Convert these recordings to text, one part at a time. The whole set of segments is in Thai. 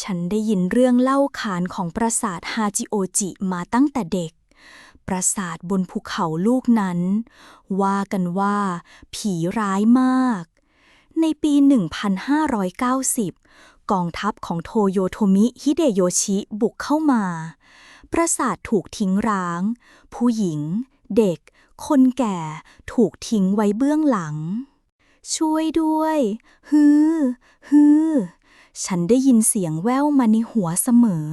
ฉันได้ยินเรื่องเล่าขานของปราสาทฮาจิโอจิมาตั้งแต่เด็ก ปราสาทบนภูเขาลูกนั้น ว่ากันว่า ผีร้ายมาก ในปี 1590 กองทัพของโทโยโทมิฮิเดโยชิบุกเข้ามา ปราสาทถูกทิ้งร้าง ผู้หญิง เด็ก คนแก่ถูกทิ้งไว้เบื้องหลัง ช่วยด้วย ฮือ ฮือ ฉันได้ยินเสียงแว่วมาในหัวเสมอ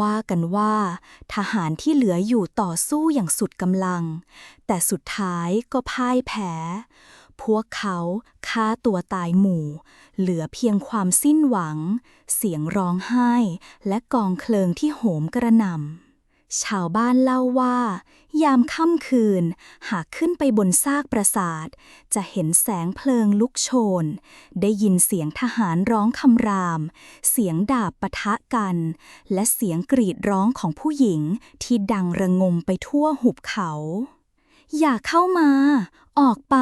ว่ากันว่า ทหารที่เหลืออยู่ต่อสู้อย่างสุดกำลัง แต่สุดท้ายก็พ่ายแพ้ พวกเขาฆ่าตัวตายหมู่ เหลือเพียงความสิ้นหวัง เสียงร้องไห้ และกองเคลิงที่โหมกระหน่ำ ชาวบ้านเล่าว่า ยามค่ำคืน หากขึ้นไปบนซากปราสาท จะเห็นแสงเพลิงลุกโชน ได้ยินเสียงทหารร้องคำราม เสียงดาบปะทะกัน และเสียงกรีดร้องของผู้หญิงที่ดังระงมไปทั่วหุบเขา อย่าเข้ามา ออกไป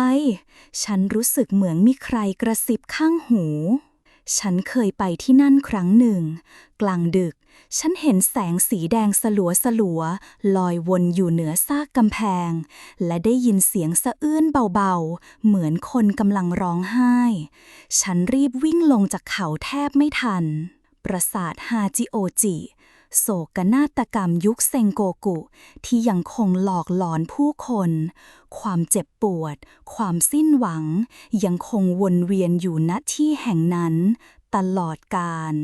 ฉันรู้สึกเหมือนมีใครกระซิบข้างหู ฉันเคยไปที่นั่นครั้งหนึ่ง กลางดึก ฉันเห็นแสงสีแดงสลัวสลัวลอยวนอยู่เหนือซากกำแพง และได้ยินเสียงสะอื้นเบาๆ เหมือนคนกำลังร้องไห้ ฉันรีบวิ่งลงจากเขาแทบไม่ทัน ปราสาทฮาจิโอจิ โศกนาฏกรรมยุคเซงโกกุ ที่ยังคงหลอกหลอนผู้คน ความเจ็บปวด ความสิ้นหวัง ยังคงวนเวียนอยู่ณที่แห่งนั้น ตลอดกาล